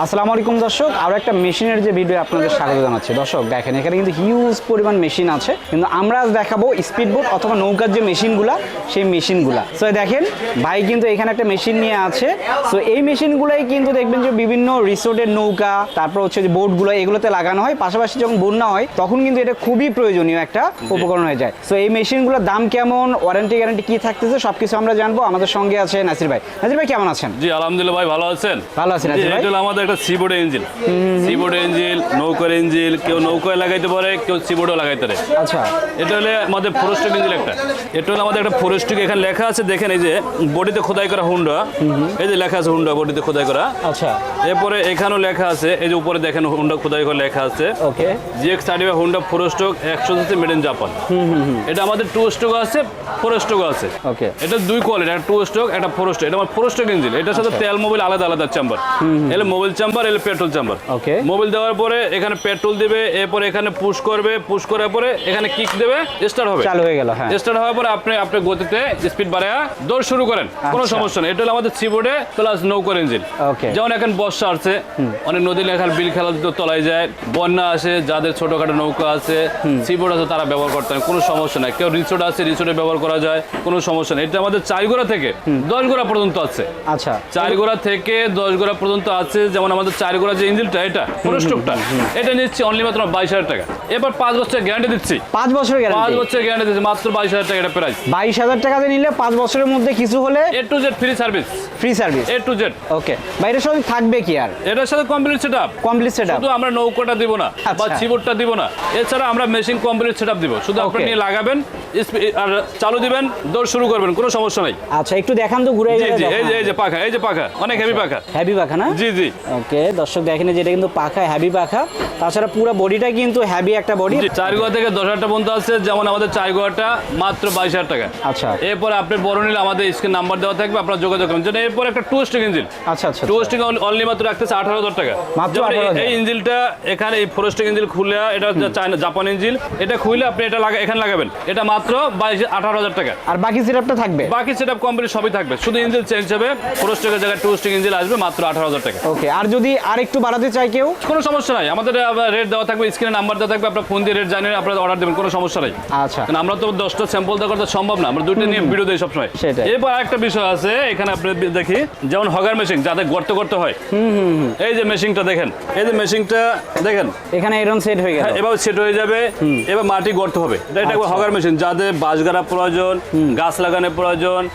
আসসালামু আলাইকুম দর্শক আরও একটা মেশিনের যে ভিডিও আপনাদের স্বাগত জানাচ্ছি। দর্শক দেখেন এখানে কিন্তু হিউজ পরিমাণ মেশিন আছে। কিন্তু আমরা আজ দেখাবো স্পিডবোট অথবা নৌকার যে মেশিনগুলা সেই মেশিনগুলা সো দেখেন ভাই কিন্তু এখানে একটা মেশিন নিয়ে আছে। সো এই মেশিনগুলোই কিন্তু দেখবেন যে বিভিন্ন রিসোর্টের নৌকা তারপর হচ্ছে যে বোটগুলো এগুলোতে লাগানো হয়। পাশাপাশি যখন বন্যা হয় তখন কিন্তু এটা খুবই প্রয়োজনীয় একটা উপকরণ হয়ে যায়। সো এই মেশিনগুলোর দাম কেমন ওয়ারেন্টি গ্যারান্টি কি থাকতেছে সবকিছু আমরা জানব। আমাদের সঙ্গে আছে নাসির ভাই। নাসির ভাই কেমন আছেন? জি আলহামদুলিল্লাহ ভাই ভালো আছেন? ভালো আছেন নাসির ভাই। আমাদের একটা সিবোর্ড ইঞ্জিন সিবোর্ড নৌকার কেউ নৌকায় লাগাইতে পারে কেউ সিবোর্ডও লাগাইতে পারে। আচ্ছা। এটা হলে আমাদের ফোরেস্টিক ইঞ্জিন একটা। এটা হলো আমাদের একটা ফোরেস্টিক এখানে লেখা আছে দেখেন এই যে বডিতে খোদাই করা হুন্ডা। এই যে লেখা আছে হুন্ডা বডিতে খোদাই করা। আচ্ছা। এরপরে এখানেও লেখা আছে এই যে উপরে দেখেন হুন্ডা খোদাই করে লেখা আছে। Okay. GX thirty five Honda four stroke একশো মেড ইন জাপান এটা আমাদের টু স্টক আছে ফোর স্টক আছে। ওকে। এটা দুই কোয়ালিটি একটা টু স্ট্রোক একটা ফোর স্ট্রোক এটা আমার ফোর স্ট্রোক ইঞ্জিন এটার সাথে তেল মোবাইল আলাদা আলাদা চেম্বার এলে মোবিল চেম্বার এলে পেট্রোল চেম্বার Okay. মোবিল দেওয়ার পরে এখানে পেট্রোল দিবে এরপরে এখানে পুশ করবে পুশ করার পরে এখানে কিক দেবে স্টার্ট হবে। চালু হয়ে গেল হ্যাঁ। স্টার্ট হওয়ার পরে আপনি আপনার গতিতে স্পিড বাড়ায় দৌড় শুরু করেন। কোনো আচ্ছা। সমস্যা নেই। এটা হলো আমাদের সিবোর্ডে প্লাস নৌকার ইঞ্জিন Okay. যেমন এখন বর্ষা আসছে অনেক নদী লেখার বিল খেলা তলায় যায়। বন্যা আসে যাদের ছোটখাটো নৌকা আছে সিবোর্ড আছে তারা ব্যবহার করতে হয় কোনো সমস্যা নাই। কেউ রিসোর্ট আছে রিসোর্টে ব্যবহার করা যায় কোনো সমস্যা নেই। এটা আমাদের চার গোড়া থেকে দশ গোড়া পর্যন্ত আছে। আচ্ছা। চার গোড়া থেকে দশ গোড়া পর্যন্ত আছে যেমন আমাদের চার গোড়া যে ইঞ্জিনটা এটা ফোরস্টকটা এটা নিচ্ছি অনলি মাত্র বাইশ হাজার টাকা। এবার পাঁচ বছর গ্যারান্টি দিচ্ছি। পাঁচ বছরের পাঁচ বছর গ্যারান্টি দিচ্ছি মাত্র বাইশ হাজার টাকা এটা প্রাইস বাইশ হাজার টাকাতে নিলে পাঁচ বছরের মধ্যে কিছু হলে A to Z free service free service A to Z okay বাইরের সঙ্গে থাকবে কি আর? এটার সাথে complete set up complete set up শুধু আমরা নৌকাটা দিব না বা আচ্ছা। চিবোর্ডটা দিব না। এছাড়া আমরা মেশিন কমপ্লিট সেট আপ দিব। শুধু আপনি নিয়ে লাগাবেন আর চালু দিবেন দৌড় শুরু করবেন কোনো সমস্যা নাই। আচ্ছা একটু দেখান তো ঘুরে এই যে এই যে পাখা এই যে পাখা অনেক হেভি পাখা। হেভি পাখা না? জি জি। ওকে দর্শক দেখেন যেটা কিন্তু পাখা হ্যাভি পাখা। তাছাড়া পুরো বডিটা কিন্তু হ্যাভি একটা বডি চার গোয়া থেকে দশ হাজার পর্যন্ত আছে যেমন আমাদের চার গোয়াটা মাত্র বাইশ হাজার টাকা। আচ্ছা। এরপরে আপনি বড় নিলে আমাদের স্ক্রিন নাম্বার দেওয়া থাকবে আপনার যোগাযোগ করুন। যেটা এরপর একটা টু স্টিক ইঞ্জিন আচ্ছা আচ্ছা টু স্টিক অনলি মাত্র রাখতেছে আঠারো হাজার টাকা। মাত্র এই- ইঞ্জিনটা এখানে এই ফোরেস্টিক ইঞ্জিন খুলে এটা চায়না জাপান ইঞ্জিন এটা খুলে আপনি এটা লাগা এখানে লাগাবেন। এটা মাত্র বাইশ আঠারো হাজার টাকা। আর বাকি সেটআপটা থাকবে? বাকি সেটা কোম্পানি সবই থাকবে। শুধু ইঞ্জিন চেঞ্জ হবে। ফোরেস্টের জায়গায় টু স্টিক ইঞ্জিন আসবে মাত্র আঠারো হাজার টাকা। ওকে আর যদি আর একটু বাড়াতে চাই কেউ? কোনো সমস্যা নাই। আমাদের রেট দেওয়া থাকবে স্ক্রিনে নাম্বার দেওয়া থাকবে আপনার ফোন দিয়ে রেট জানিয়ে আপনার অর্ডার দেবেন কোনো সমস্যা নাই। আচ্ছা। কারণ আমরা তো দশটা স্যাম্পল দেওয়া করতে সম্ভব না আমরা দুইটা নিয়ে ভিডিও দিই সবসময়। সেটাই। এরপর একটা বিষয় আছে এখানে আপনি দেখি যেমন হগার মেশিন যাদের গর্ত করতে হয়। এই যে মেশিনটা দেখেন এই যে মেশিনটা দেখেন। এখানে এরকম সেট হয়ে গেল। হ্যাঁ, এবার সেট হয়ে যাবে এবার মাটি গর্ত হবে। এটা আচ্ছা। হগার মেশিন যাদের বাঁশ গাড়া প্রয়োজন গাছ লাগানোর প্রয়োজন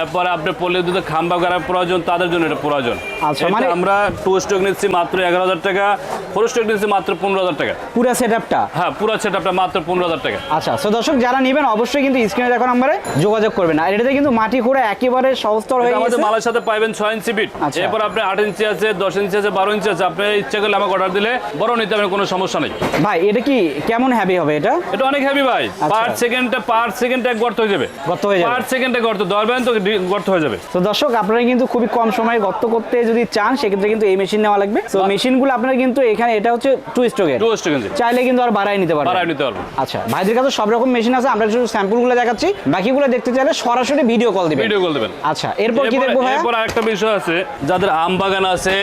এরপর আপনার পল্লী দুধে খাম্বা গাড়ার প্রয়োজন তাদের জন্য এটা প্রয়োজন। আচ্ছা, মানে- আমরা টু স্টক নিচ্ছি মাত্র এগারো হাজার টাকা। ফোর স্টক নিচ্ছি মাত্র পনেরো হাজার টাকা। পুরো সেটআপটা হ্যাঁ পুরো সেট আপটা মাত্র পনেরো হাজার টাকা। আচ্ছা তো দর্শক যারা নেবেন অবশ্যই কিন্তু স্ক্রিনে দেখো নাম্বারে যোগাযোগ করবেন। আর এটাতে কিন্তু মাটি করে একেবারে সহস্তর হয়ে আমাদের মালের সাথে পাইবেন ছয় ইঞ্চি বিট আচ্ছা। এরপর আপনি আট ইঞ্চি আছে দশ ইঞ্চি আছে বারো ইঞ্চি আছে আপনি ইচ্ছে করলে আমাকে অর্ডার দিলে বড় নিতে হবে কোনো সমস্যা নেই। ভাই এটা কি কেমন হ্যাভি হবে এটা? এটা অনেক হেভি ভাই। পার সেকেন্ডে পার সেকেন্ডে এক গর্ত হয়ে যাবে। গর্ত হয়ে যাবে। পার সেকেন্ডে গর্ত ধরবেন তো গর্ত হয়ে যাবে। তো দর্শক আপনারা কিন্তু খুবই কম সময়ে গর্ত করতে যদি চান সেক্ষেত্রে কিন্তু এই মেশিন নেওয়া লাগবে। তো মেশিনগুলো আপনারা কিন্তু এখানে এটা হচ্ছে টু স্ট্রোকের টু ইঞ্চি চাইলে কিন্তু আর বাড়াই নিতে পারবেন। বাড়ায় নিতে পারব আচ্ছা ভাইদের কাছে সব রকম মেশিন আছে আমরা শুধু স্যাম্পলগুলো দেখাচ্ছি। বাকিগুলো দেখতে চাইলে সরাসরি ভিডিও কল দিবেন। ভিডিও কল দেবেন। আচ্ছা এরপর কি দেখব ভাইয়া? এরপর আরেকটা বিষয় আছে যাদের আম বাগান আছে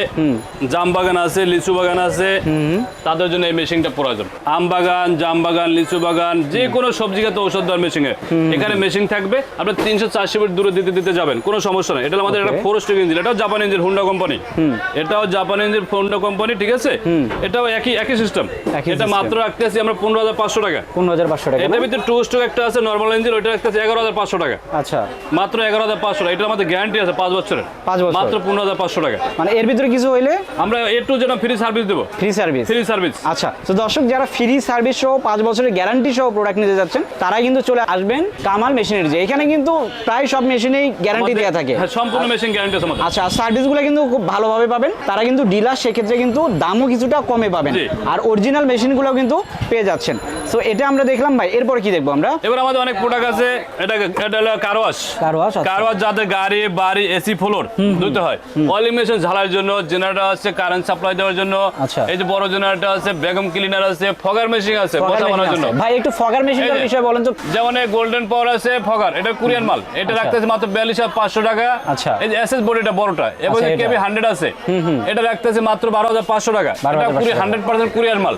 জাম বাগান আছে লিচু বাগান আছে তাদের জন্য এই মেশিনটা প্রয়োজন। আম বাগান জাম বাগান লিচু বাগান যে কোনো সবজি খাতে ঔষধ দেওয়ার মেশিন এখানে মেশিন থাকবে আপনি তিনশো চারশো ফিট দূরে দিতে দিতে যাবেন কোনো সমস্যা নেই। এটা আমাদের একটা Okay. ফোরেস্ট ইঞ্জিন এটাও জাপান ইঞ্জিন হুন্ডা কোম্পানি এটাও জাপান ইঞ্জিন হুন্ডা কোম্পানি ঠিক আছে? এটাও একই একই সিস্টেম এটা। মাত্র রাখতেছি আমরা পনেরো হাজার পাঁচশো টাকা। পনেরো হাজার পাঁচশো টাকা এটার ভিতরে টু স্টক একটা আছে নর্মাল ইঞ্জিন ওইটা রাখতেছি এগারো হাজার পাঁচশো টাকা। আচ্ছা। মাত্র এগারো হাজার পাঁচশো টাকা। এটার আমাদের গ্যারান্টি আছে পাঁচ বছরের। পাঁচ বছর। মাত্র পনেরো হাজার পাঁচশো টাকা। মানে এর ভিতরে কিছু হইলে? আমরা এ টু যেন ফ্রি সার্ভিস দেবো। ফ্রি সার্ভিস ফ্রি সার্ভিস আচ্ছা তো দর্শক যারা ফ্রি সার্ভিস সহ পাঁচ বছরের গ্যারান্টি সহ প্রোডাক্ট নিতে যাচ্ছেন তারা কিন্তু চলে আসবেন কামাল মেশিনারি এখানে কিন্তু প্রায় সব মেশিনেই গ্যারান্টি দেওয়া থাকে। হ্যাঁ সম্পূর্ণ মেশিন গ্যারান্টি আছে আচ্ছা সার্ভিসগুলো কিন্তু খুব ভালোভাবে পাবেন। তারা কিন্তু ডিলার সেক্ষেত্রে কিন্তু দামও কিছুটা কমে পাবেন। আর অরিজিনাল মেশিনগুলো কিন্তু পেয়ে যাচ্ছেন। সো এটা আমরা দেখলাম ভাই এরপর কি দেখব আমরা? এবার আমাদের অনেক প্রোডাক্ট আছে এটা এটা হলো কারওয়াশ কারওয়াশ, আচ্ছা। কারওয়াশ যাদের গাড়ি বাড়ি এসি ফ্লোর ধুতে হয়। অলিমিনেশন ঝালার জন্য জেনারেটর আছে কারেন্ট সাপ্লাই দেওয়ার জন্য। আচ্ছা। এই যে বড় জেনারেটর আছে বেগম ক্লিনার আছে ফগার মেশিন আছে machine বানানোর জন্য। ভাই একটু ফগার মেশিনটার এই বিষয়ে বলেন তো। যেমন গোল্ডেন পাওয়ার আছে ফগার এটা কোরিয়ান মাল। এটা আচ্ছা। রাখতেছে মাত্র বিয়াল্লিশ হাজার পাঁচশো টাকা। আচ্ছা। এই যে এস এস বডিটা বড়টা এবং আচ্ছা, এটা। কেবি হান্ড্রেড আছে। এটা রাখতেছে মাত্র বারো হাজার পাঁচশো টাকা। কুড়ি হান্ড্রেড পার্সেন্ট কুরিয়ার মাল।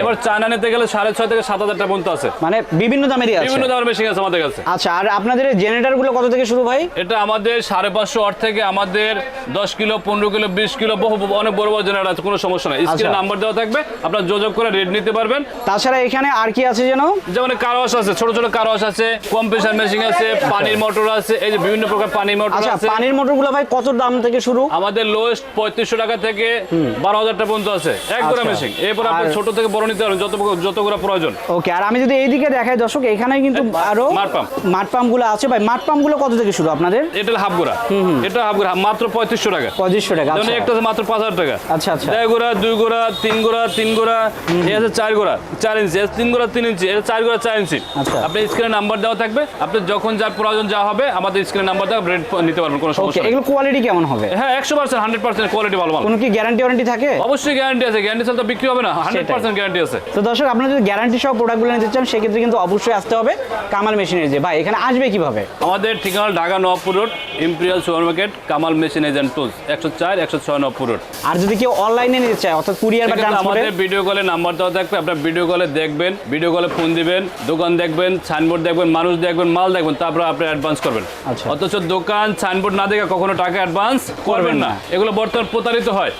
এবার চায়না নিতে গেলে সাড়ে ছয় থেকে সাত হাজার টাকা পর্যন্ত আছে। মানে বিভিন্ন দামেরই বিভিন্ন দামের মেশিন আছে আমাদের কাছে। আচ্ছা আর আপনাদের জেনারেটরগুলো কত থেকে শুরু ভাই? এটা আমাদের সাড়ে পাঁচশো আট থেকে আমাদের দশ কিলো পনেরো কিলো বিশ কিলো বহু অনেক বড় বড় জেনারেট আছে কোনো সমস্যা নাই। স্ক্রিনে আচ্ছা। নাম্বার দেওয়া থাকবে আপনার যোগাযোগ করে রেট নিতে পারবেন। তাছাড়া এখানে আর কি আছে যেন? যেমন কারওয়াশ আছে ছোট ছোট কারওয়াশ আছে কম্প্রেসার মেশিন আছে পানির মোটর আছে এই যে বিভিন্ন প্রকার পানির মোটর আচ্ছা আছে। পানির মোটরগুলো ভাই কত দাম থেকে শুরু? আমাদের লোয়েস্ট পঁয়ত্রিশশো টাকা থেকে বারো হাজার টাকা পর্যন্ত আছে। এক গোড়া আচ্ছা। মেশিন এরপর আপনি ছোট থেকে বড় নিতে পারবেন যত যত গোড়া প্রয়োজন। ওকে আর আমি যদি এইদিকে দেখাই দর্শক এখানে কিন্তু আরও মাঠ পাম্প। মাঠ পাম্পগুলো আছে। ভাই মাঠ পাম্পগুলো কত থেকে শুরু আপনাদের? এটা হাফ গোড়া এটা হাফ গোড়া মাত্র পঁয়ত্রিশশো টাকা। পঁচিশশো টাকা যেমন আচ্ছা। একটা মাত্র পাঁচ হাজার টাকা। আচ্ছা আচ্ছা। দেড় গোড়া দুই গোড়া তিন গোড়া তিন গোড়া এ আছে চার গোড়া চার ইঞ্চি। এ তিন গোড়া তিন ইঞ্চি। এটা চার গোড়া চার ইঞ্চি। আচ্ছা। আপনি স্ক্রিনে নাম্বার দেওয়া থাকবে। আপনি যখন যার প্রয়োজন যা হবে আমাদের স্ক্রিনে নাম্বার দেওয়া রেট নিতে পারবেন কোনো সমস্যা নেই। এগুলো কোয়ালিটি কেমন হবে? হ্যাঁ একশো পার্সেন্ট হান্ড্রেড পার্সেন্ট কোয়ালিটি ভালো ভালো কোনো কি গ্যারান্টি ওয়ারেন্টি থাকে? অবশ্যই গ্যারান্টি আছে গ্যারান্টি ছাড়া তো বিক্রি হবে না হান্ড্রেড পার্সেন্ট গ্যারান্টি আছে। তো দর্শক আপনারা যদি গ্যারান্টি সহ প্রোডাক্টগুলো নিতে চান সেক্ষেত্রে কিন্তু অবশ্যই আসতে হবে কামাল মেশিনের যে। ভাই এখানে আসবে কীভাবে? আমাদের ঠিকানা Dhaka Nawabpur road imperial super market Kamal machine agent tools একশো চার একশো ছয় নবাবপুর রোড। আর যদি কেউ অনলাইনে নিতে চায় অর্থাৎ কুরিয়ার বা ট্রান্সপোর্টে আমাদের ভিডিও কলে নাম্বার দেওয়া থাকবে আপনার ভিডিও কলে দেখবেন ভিডিও কলে ফোন দিবেন দোকান দেখবেন সাইনবোর্ড দেখবেন মানুষ দেখবেন মাল দেখবেন তারপর আপনি অ্যাডভান্স করবেন। আচ্ছা। অথচ দোকান সাইনবোর্ড না দেখে কখনো টাকা অ্যাডভান্স করবেন না। এগুলো বর্তমান প্রতারিত হয়।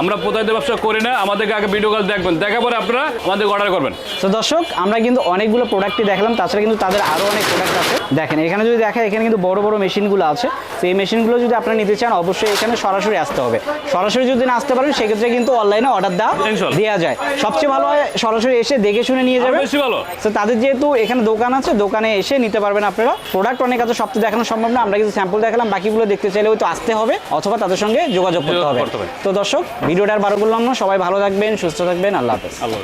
আমরা প্রতারিত ব্যবসা করি না আমাদেরকে আগে ভিডিও কল দেখবেন। দেখার পরে আপনারা আমাদের অর্ডার করবেন। তো দর্শক আমরা কিন্তু অনেকগুলো প্রোডাক্টই দেখলাম তাছাড়া কিন্তু তাদের আরও অনেক প্রোডাক্ট আছে। দেখেন এখানে যদি দেখা এখানে কিন্তু বড় বড় মেশিনগুলো আছে। সেই মেশিনগুলো যদি আপনারা নিতে চান অবশ্যই এখানে সরাসরি আসতে হবে। সরাসরি যদি না আসতে পারেন সেক্ষেত্রে কিন্তু অনলাইনে অর্ডার দেওয়া দেওয়া যায়। সবচেয়ে ভালো হয় সরাসরি এসে দেখে শুনে নিয়ে যাবে বেশি ভালো। তো তাদের যেহেতু এখানে দোকান আছে দোকানে এসে নিতে পারবেন আপনারা। প্রোডাক্ট অনেক আছে সব দেখানো সম্ভব না। আমরা কিন্তু স্যাম্পল দেখালাম বাকিগুলো দেখতে চাইলে হয়তো আসতে হবে অথবা তাদের সঙ্গে যোগাযোগ করতে হবে। করতে হবে। তো দর্শক ভিডিওটা আর বারো করলাম না সবাই ভালো থাকবেন সুস্থ থাকবেন আল্লাহ হাফেজ আল্লাহ।